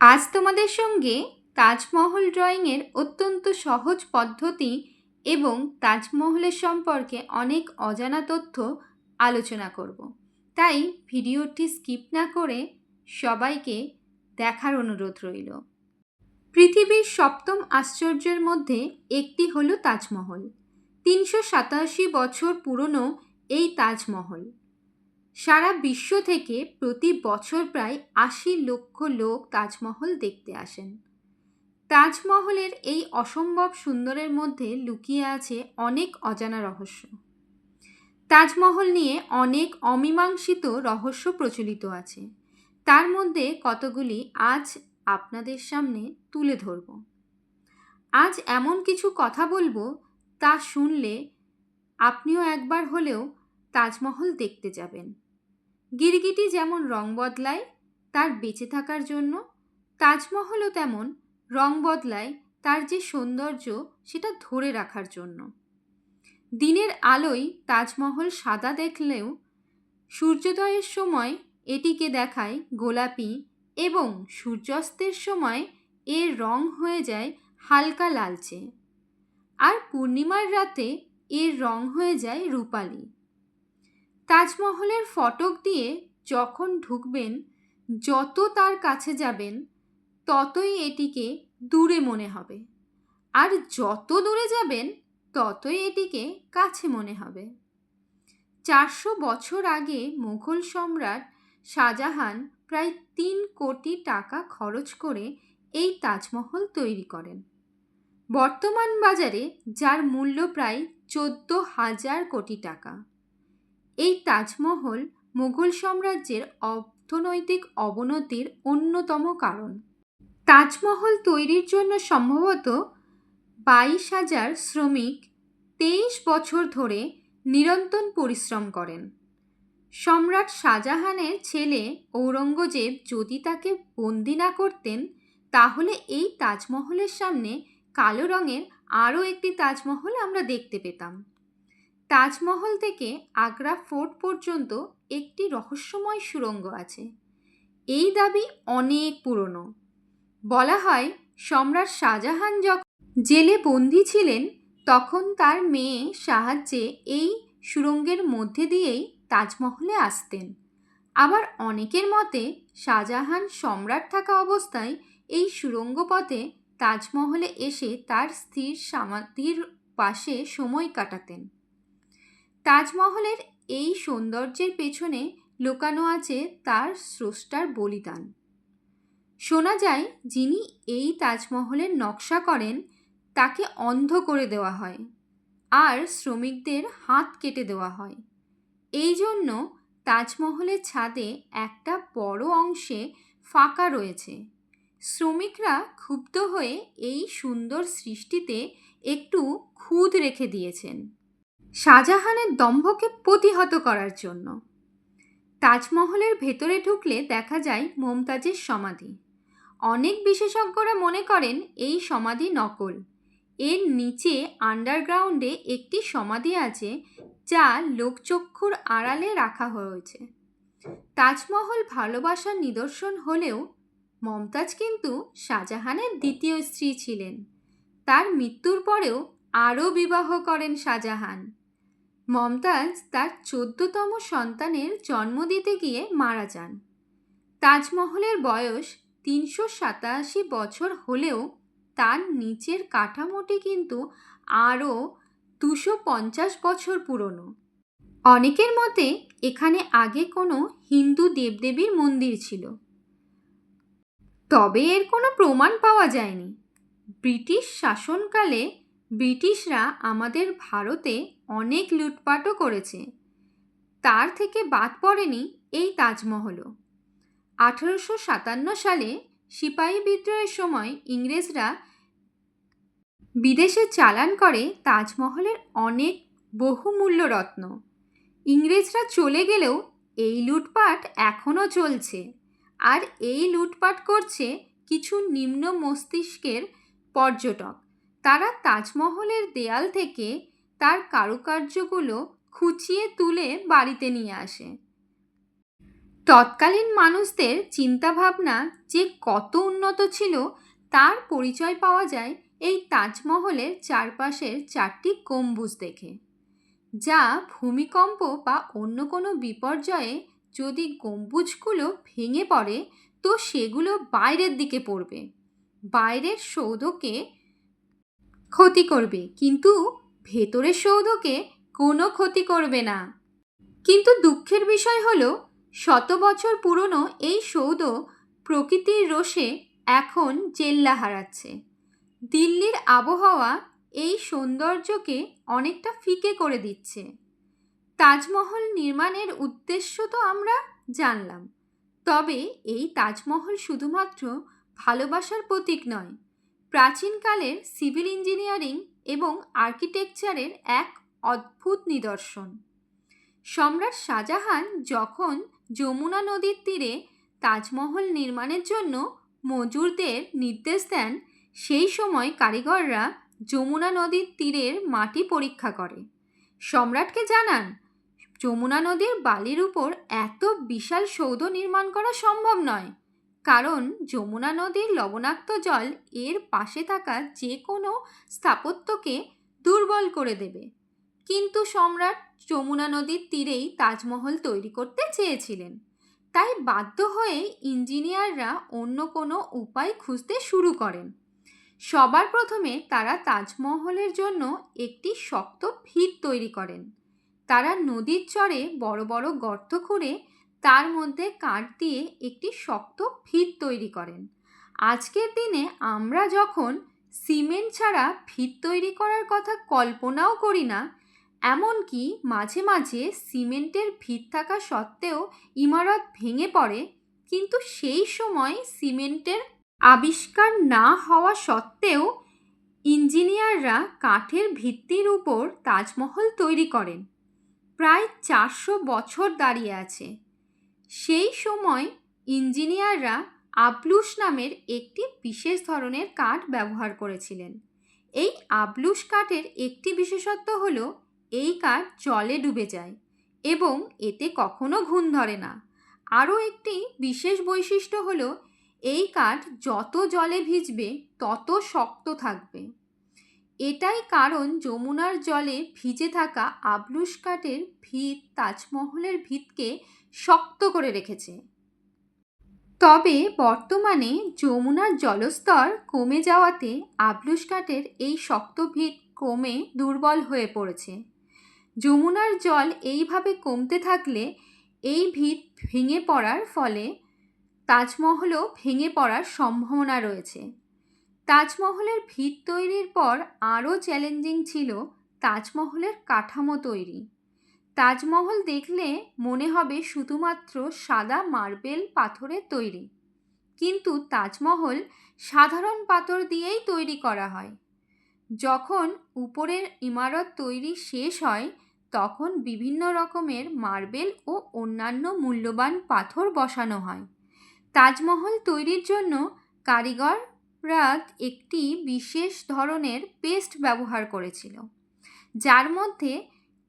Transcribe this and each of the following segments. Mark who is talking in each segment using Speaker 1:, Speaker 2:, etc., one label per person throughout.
Speaker 1: আজ তোমাদের সঙ্গে তাজমহল ড্রয়িংয়ের অত্যন্ত সহজ পদ্ধতি এবং তাজমহলের সম্পর্কে অনেক অজানা তথ্য আলোচনা করব। তাই ভিডিওটি স্কিপ না করে সবাইকে দেখার অনুরোধ রইল। পৃথিবীর সপ্তম আশ্চর্যের মধ্যে একটি হলো তাজমহল। তিনশো সাতাশি বছর পুরনো এই তাজমহল। সারা বিশ্ব থেকে প্রতি বছর প্রায় আশি লক্ষ লোক তাজমহল দেখতে আসেন। তাজমহলের এই অসম্ভব সুন্দরের মধ্যে লুকিয়ে আছে অনেক অজানা রহস্য। তাজমহল নিয়ে অনেক অমীমাংসিত রহস্য প্রচলিত আছে। তার মধ্যে কতগুলি আজ আপনাদের সামনে তুলে ধরব। আজ এমন কিছু কথা বলব তা শুনলে আপনিও একবার হলেও তাজমহল দেখতে যাবেন। গিরগিটি যেমন রং বদলায় তার বেঁচে থাকার জন্য, তাজমহলও তেমন রং বদলায় তার যে সৌন্দর্য সেটা ধরে রাখার জন্য। দিনের আলোয় তাজমহল সাদা দেখলেও সূর্যোদয়ের সময় এটিকে দেখায় গোলাপি এবং সূর্যাস্তের সময় এর রং হয়ে যায় হালকা লালচে। আর পূর্ণিমার রাতে এর রং হয়ে যায় রূপালি। তাজমহলের ফটক দিয়ে যখন ঢুকবেন, যত তার কাছে যাবেন, ততই এটিকে দূরে মনে হবে। আর যত দূরে যাবেন, ততই এটিকে কাছে মনে হবে। চারশো বছর আগে মুঘল সম্রাট শাহজাহান প্রায় তিন কোটি টাকা খরচ করে এই তাজমহল তৈরি করেন। বর্তমান বাজারে যার মূল্য প্রায় চোদ্দ হাজার কোটি টাকা। এই তাজমহল মুঘল সাম্রাজ্যের অর্থনৈতিক অবনতির অন্যতম কারণ। তাজমহল তৈরির জন্য সম্ভবত বাইশ হাজার শ্রমিক তেইশ বছর ধরে নিরন্তর পরিশ্রম করেন। সম্রাট শাহজাহানের ছেলে ঔরঙ্গজেব যদি তাকে বন্দি না করতেন, তাহলে এই তাজমহলের সামনে কালো রঙের আরও একটি তাজমহল আমরা দেখতে পেতাম। তাজমহল থেকে আগ্রা ফোর্ট পর্যন্ত একটি রহস্যময় সুড়ঙ্গ আছে। এই দাবি অনেক পুরনো। বলা হয়, সম্রাট শাহজাহান যখন জেলে বন্দি ছিলেন, তখন তার মেয়ে সাহায্যে এই সুড়ঙ্গের মধ্যে দিয়েই তাজমহলে আসতেন। আবার অনেকের মতে, শাহজাহান সম্রাট থাকা অবস্থায় এই সুড়ঙ্গ পথে তাজমহলে এসে তার স্থির সমাধির পাশে সময় কাটাতেন। তাজমহলের এই সৌন্দর্যের পেছনে লুকানো আছে তার স্রষ্টার বলিদান। শোনা যায়, যিনি এই তাজমহলের নকশা করেন, তাকে অন্ধ করে দেওয়া হয় আর শ্রমিকদের হাত কেটে দেওয়া হয়। এই জন্য তাজমহলের ছাদে একটা বড় অংশে ফাঁকা রয়েছে। শ্রমিকরা ক্ষুব্ধ হয়ে এই সুন্দর সৃষ্টিতে একটু খুদ রেখে দিয়েছেন। শাহজাহানের দম্ভকে প্রতিহত করার জন্য। তাজমহলের ভেতরে ঢুকলে দেখা যায় মমতাজের সমাধি। অনেক বিশেষজ্ঞরা মনে করেন এই সমাধি নকল। এর নিচে আন্ডারগ্রাউন্ডে একটি সমাধি আছে যা লোকচক্ষুর আড়ালে রাখা হয়েছে। তাজমহল ভালোবাসার নিদর্শন হলেও মমতাজ কিন্তু শাহজাহানের দ্বিতীয় স্ত্রী ছিলেন। তার মৃত্যুর পরেও আরও বিবাহ করেন শাহজাহান। মমতাজ তার চোদ্দতম সন্তানের জন্ম দিতে গিয়ে মারা যান। তাজমহলের বয়স তিনশো সাতাশি বছর হলেও তার নিচের কাঠামোটি কিন্তু আরও দুশো পঞ্চাশ বছর পুরনো। অনেকের মতে এখানে আগে কোনো হিন্দু দেবদেবীর মন্দির ছিল। তবে এর কোনো প্রমাণ পাওয়া যায়নি। ব্রিটিশ শাসনকালে ব্রিটিশরা আমাদের ভারতে অনেক লুটপাটও করেছে। তার থেকে বাদ পড়েনি এই তাজমহলও আঠারোশো সাতান্ন সালে সিপাহী বিদ্রোহের সময় ইংরেজরা বিদেশে চালান করে তাজমহলের অনেক বহুমূল্য রত্ন। ইংরেজরা চলে গেলেও এই লুটপাট এখনও চলছে। আর এই লুটপাট করছে কিছু নিম্ন মস্তিষ্কের পর্যটক। তারা তাজমহলের দেয়াল থেকে তার কারুকার্যগুলো খুঁচিয়ে তুলে বাড়িতে নিয়ে আসে। তৎকালীন মানুষদের চিন্তাভাবনা যে কত উন্নত ছিল, তার পরিচয় পাওয়া যায় এই তাজমহলের চারপাশের চারটি গম্বুজ দেখে, যা ভূমিকম্প বা অন্য কোনো বিপর্যয়ে যদি গম্বুজগুলো ভেঙে পড়ে, তো সেগুলো বাইরের দিকে পড়বে। বাইরের সৌধকে ক্ষতি করবে, কিন্তু ভেতরের সৌধকে কোনো ক্ষতি করবে না। কিন্তু দুঃখের বিষয় হল, শত বছর পুরনো এই সৌধ প্রকৃতির রোষে এখন জেল্লা হারাচ্ছে। দিল্লির আবহাওয়া এই সৌন্দর্যকে অনেকটা ফিকে করে দিচ্ছে। তাজমহল নির্মাণের উদ্দেশ্য তো আমরা জানলাম, তবে এই তাজমহল শুধুমাত্র ভালোবাসার প্রতীক নয় প্রাচীনকালের সিভিল ইঞ্জিনিয়ারিং এবং আর্কিটেকচারের এক অদ্ভুত নিদর্শন। সম্রাট শাহজাহান যখন যমুনা নদীর তীরে তাজমহল নির্মাণের জন্য মজুরদের নির্দেশ দেন, সেই সময় কারিগররা যমুনা নদীর তীরের মাটি পরীক্ষা করে। সম্রাটকে জানান, যমুনা নদীর বালির উপর এত বিশাল সৌধ নির্মাণ করা সম্ভব নয়। কারণ যমুনা নদীর লবণাক্ত জল এর পাশে থাকা যে কোনো স্থাপত্যকে দুর্বল করে দেবে। কিন্তু সম্রাট যমুনা নদীর তীরেই তাজমহল তৈরি করতে চেয়েছিলেন। তাই বাধ্য হয়ে ইঞ্জিনিয়াররা অন্য কোনো উপায় খুঁজতে শুরু করেন। সবার প্রথমে তারা তাজমহলের জন্য একটি শক্ত ভিত তৈরি করেন। তারা নদীর চরে বড় বড় গর্ত খুঁড়ে তার মধ্যে কাঠ দিয়ে একটি শক্ত ভিত তৈরি করেন। আজকের দিনে আমরা যখন সিমেন্ট ছাড়া ভিত তৈরি করার কথা কল্পনাও করি না, এমনকি মাঝে মাঝে সিমেন্টের ভিত থাকা সত্ত্বেও ইমারত ভেঙে পড়ে, কিন্তু সেই সময় সিমেন্টের আবিষ্কার না হওয়া সত্ত্বেও ইঞ্জিনিয়াররা কাঠের ভিত্তির উপর তাজমহল তৈরি করেন। প্রায় চারশো বছর দাঁড়িয়ে আছে। সেই সময় ইঞ্জিনিয়াররা আবলুস নামের একটি বিশেষ ধরনের কাঠ ব্যবহার করেছিলেন। এই আবলুস কাঠের একটি বিশেষত্ব হল, এই কাঠ জলে ডুবে যায় এবং এতে কখনো ঘুণ ধরে না। আরও একটি বিশেষ বৈশিষ্ট্য হল, এই কাঠ যত জলে ভিজবে, তত শক্ত থাকবে। এটাই কারণ যমুনার জলে ভিজে থাকা আবলুস কাঠের ভিত, তাজমহলের ভিতকে শক্ত করে রেখেছে। তবে বর্তমানে যমুনার জলস্তর কমে যাওয়াতে আবলুস কাঠের এই শক্ত ভিত কমে দুর্বল হয়ে পড়েছে। যমুনার জল এইভাবে কমতে থাকলে এই ভিত ভেঙে পড়ার ফলে তাজমহলও ভেঙে পড়ার সম্ভাবনা রয়েছে। তাজমহলের ভিত তৈরির পর আরও চ্যালেঞ্জিং ছিল তাজমহলের কাঠামো তৈরি। তাজমহল দেখলে মনে হবে শুধুমাত্র সাদা মার্বেল পাথরের তৈরি। কিন্তু তাজমহল সাধারণ পাথর দিয়েই তৈরি করা হয়। যখন উপরের ইমারত তৈরি শেষ হয়, তখন বিভিন্ন রকমের মার্বেল ও অন্যান্য মূল্যবান পাথর বসানো হয়। তাজমহল তৈরির জন্য কারিগররা একটি বিশেষ ধরনের পেস্ট ব্যবহার করেছিল, যার মধ্যে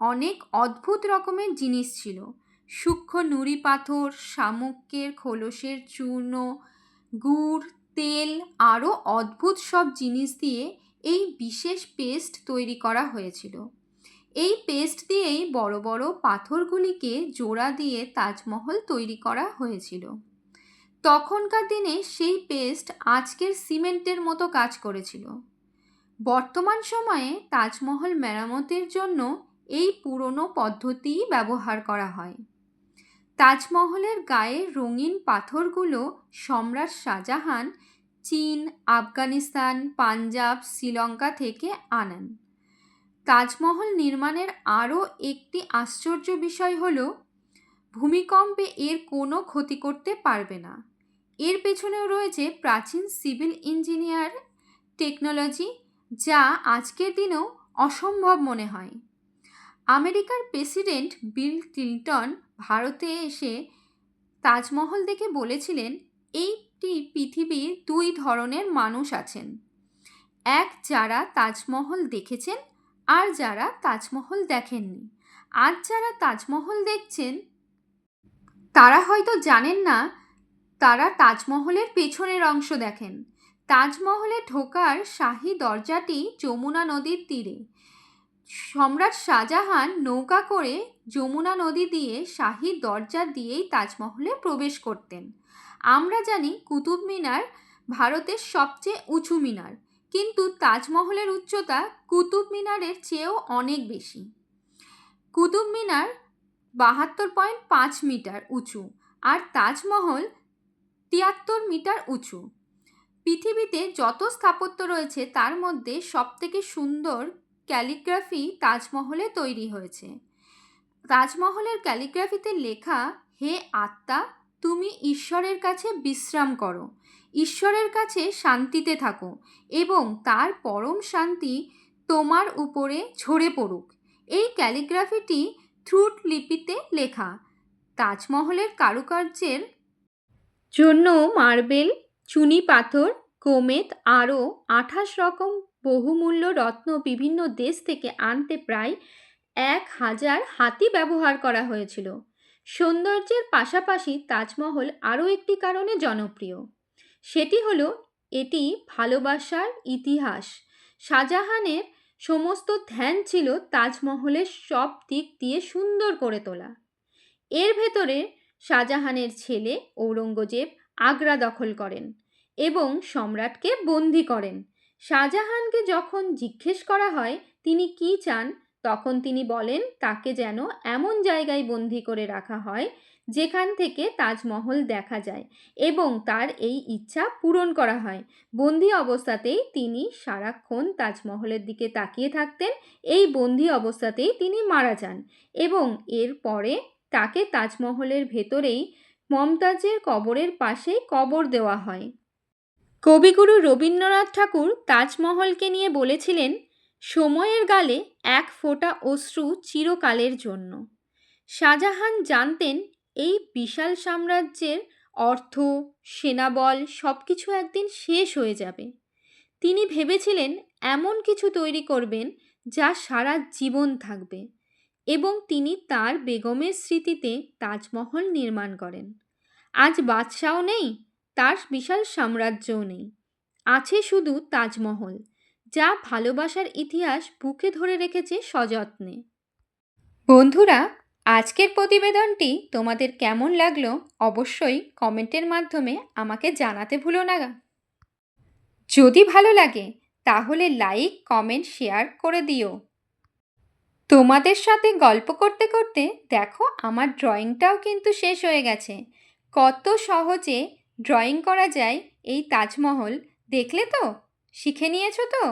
Speaker 1: অনেক অদ্ভুত রকমের জিনিস ছিল। সূক্ষ্ম নুড়ি পাথর, শামুকের খোলসের চূর্ণ, গুড়, তেল, আরও অদ্ভুত সব জিনিস দিয়ে এই বিশেষ পেস্ট তৈরি করা হয়েছিল। এই পেস্ট দিয়েই বড় বড় পাথরগুলিকে জোড়া দিয়ে তাজমহল তৈরি করা হয়েছিল। তখনকার দিনে সেই পেস্ট আজকের সিমেন্টের মতো কাজ করেছিল। বর্তমান সময়ে তাজমহল মেরামতের জন্য এই পুরনো পদ্ধতিই ব্যবহার করা হয়। তাজমহলের গায়ে রঙিন পাথরগুলো সম্রাট শাহজাহান চীন, আফগানিস্তান, পাঞ্জাব, শ্রীলঙ্কা থেকে আনেন। তাজমহল নির্মাণের আরও একটি আশ্চর্য বিষয় হল, ভূমিকম্পে এর কোনো ক্ষতি করতে পারবে না। এর পেছনেও রয়েছে প্রাচীন সিভিল ইঞ্জিনিয়ার টেকনোলজি, যা আজকের দিনেও অসম্ভব মনে হয়। আমেরিকার প্রেসিডেন্ট বিল ক্লিন্টন ভারতে এসে তাজমহল দেখে বলেছিলেন, এইটি পৃথিবীর দুই ধরনের মানুষ আছেন। এক যারা তাজমহল দেখেছেন আর যারা তাজমহল দেখেননি। আজ যারা তাজমহল দেখছেন, তারা হয়তো জানেন না, তারা তাজমহলের পেছনের অংশ দেখেন। তাজমহলে ঢোকার শাহী দরজাটি যমুনা নদীর তীরে। সম্রাট শাহজাহান নৌকা করে যমুনা নদী দিয়ে শাহী দরজা দিয়েই তাজমহলে প্রবেশ করতেন। আমরা জানি কুতুব মিনার ভারতের সবচেয়ে উঁচু মিনার, কিন্তু তাজমহলের উচ্চতা কুতুব মিনারের চেয়েও অনেক বেশি। কুতুব মিনার বাহাত্তর পয়েন্ট পাঁচ মিটার উঁচু আর তাজমহল তিয়াত্তর মিটার উঁচু। পৃথিবীতে যত স্থাপত্য রয়েছে তার মধ্যে সবথেকে সুন্দর ক্যালিগ্রাফি তাজমহলে তৈরি হয়েছে। তাজমহলের ক্যালিগ্রাফিতে লেখা, হে আত্মা, তুমি ঈশ্বরের কাছে বিশ্রাম করো। ঈশ্বরের কাছে শান্তিতে থাকো এবং তার পরম শান্তি তোমার উপরে ঝরে পড়ুক। এই ক্যালিগ্রাফিটি থ্রুট লিপিতে লেখা। তাজমহলের কারুকার্যের জন্য মার্বেল, চুনি পাথর গোমেদ আরও আঠাশ রকম বহুমূল্য রত্ন বিভিন্ন দেশ থেকে আনতে প্রায় এক হাজার হাতি ব্যবহার করা হয়েছিল। সৌন্দর্যের পাশাপাশি তাজমহল আরও একটি কারণে জনপ্রিয়। সেটি হলো, এটি ভালোবাসার ইতিহাস। শাহজাহানের সমস্ত ধ্যান ছিল তাজমহলের সব দিক দিয়ে সুন্দর করে তোলা। এর ভেতরে শাহজাহানের ছেলে ঔরঙ্গজেব আগ্রা দখল করেন এবং সম্রাটকে বন্দি করেন। শাহজাহানকে যখন জিজ্ঞেস করা হয়, তিনি কি চান, তখন তিনি বলেন, তাকে যেন এমন জায়গায় বন্দি করে রাখা হয়, যেখান থেকে তাজমহল দেখা যায় এবং তার এই ইচ্ছা পূরণ করা হয়। বন্দি অবস্থাতেই তিনি সারাক্ষণ তাজমহলের দিকে তাকিয়ে থাকতেন, এই বন্দি অবস্থাতেই তিনি মারা যান এবং এরপরে তাকে তাজমহলের ভেতরেই মমতাজের কবরের পাশে কবর দেওয়া হয়। কবিগুরু রবীন্দ্রনাথ ঠাকুর তাজমহলকে নিয়ে বলেছিলেন, সময়ের গালে এক ফোঁটা অশ্রু চিরকালের জন্য। শাহজাহান জানতেন এই বিশাল সাম্রাজ্যের অর্থ, সেনাবল সব কিছু একদিন শেষ হয়ে যাবে। তিনি ভেবেছিলেন এমন কিছু তৈরি করবেন যা সারা জীবন থাকবে এবং তিনি তার বেগমের স্মৃতিতে তাজমহল নির্মাণ করেন। আজ বাদশাও নেই তার বিশাল সাম্রাজ্যও নেই। আছে শুধু তাজমহল, যা ভালোবাসার ইতিহাস বুকে ধরে রেখেছে সযত্নে। বন্ধুরা, আজকের প্রতিবেদনটি তোমাদের কেমন লাগল অবশ্যই কমেন্টের মাধ্যমে আমাকে জানাতে ভুলো না। যদি ভালো লাগে, তাহলে লাইক, কমেন্ট, শেয়ার করে দিও। তোমাদের সাথে গল্প করতে করতে দেখো আমার ড্রয়িংটাও কিন্তু শেষ হয়ে গেছে। কত সহজে ড্রয়িং করা যায় এই তাজমহল দেখলে তো? শিখে নিয়েছো তো?